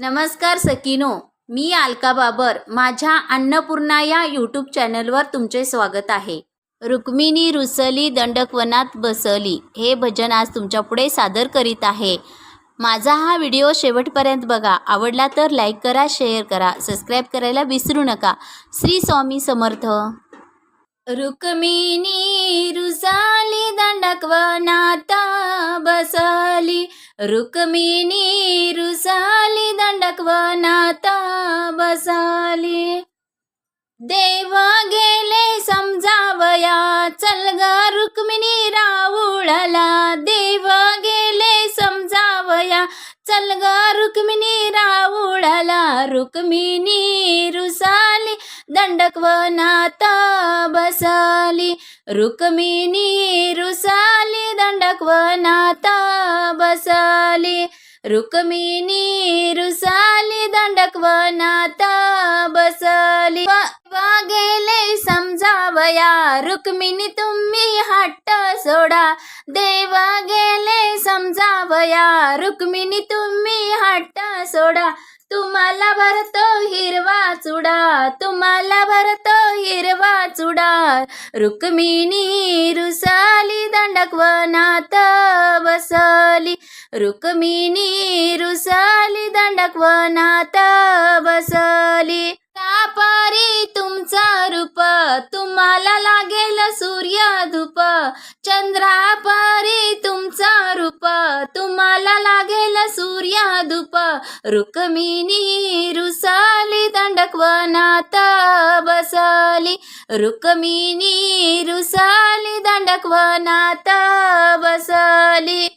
नमस्कार सकिनो मी आलका बाबर माझ्या अन्नपूर्णा या यूट्यूब चॅनलवर तुमचे स्वागत आहे. रुक्मिणी रुसली दंडकवनात बसली हे भजन आज तुमच्यापुढे सादर करीत आहे. माझा हा व्हिडिओ शेवटपर्यंत बघा आवडला तर लाईक करा शेअर करा सबस्क्राईब करायला विसरू नका. श्री स्वामी समर्थ. रुक्मिणी रुसाली दंडकवनात बसली रुक्मिणी रुसाली दंडकवनाता बसाली देवा गेले समजावया चल ग रुक्मिणी राऊळला देवा गेले समजावया चल ग रुक्मिणी राऊळला रुक्मिणी रुसाली दंडकवनाता बसाली रुक्मिणी रुसाली दंडकवनात रुक्मिणी रुसाली दंडकवनात बसली वा गेले समजावया रुक्मिणी तुम्ही हट्ट सोडा देवा गेले समजावया रुक्मिणी तुम्ही हट्ट सोडा तुम्हाला भरतो हिरवा चुडा तुम्हाला भरतो हिरवा चुडा रुक्मिणी रुसाली दंडकवनात बसली रुक्मिणी रुसाली दंडकवनात बसली तापरी तुमचा रूप तुम्हाला लागेल सूर्य धूप चंद्रापरी तुमचा रूप तुम्हाला लागेल सूर्य धूप रुक्मिणी रुसाली दंडकवनात बसली रुक्मिणी रुसाली दंडकवनात बसली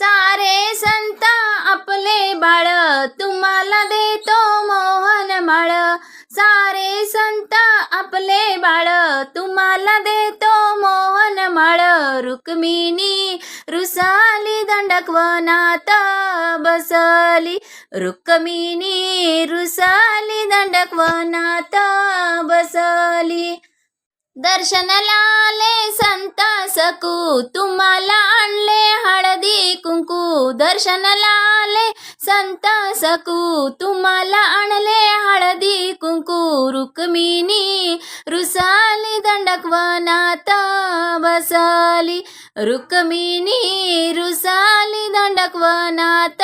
सारे संत आपले बाळ तुम्हाला देतो मोहन माळ. सारे संत आपले बाळ तुम्हाला देतो मोहन माळ. रुक्मिणी रुसाली दंडकवनात बसली. रुक्मिणी रुसाली दंडकवनात बसली. दर्शनाला आले संत सकू तुम्हाला संत सकू. तुम्हाला आणले हळदी कुंकू रुक्मिणी. रुसाली दंडकवनात बसली. रुक्मिणी रुसाली दंडकवनात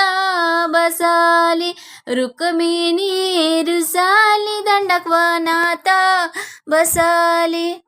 बसली. रुक्मिणी रुसाली दंडकवनात बसली.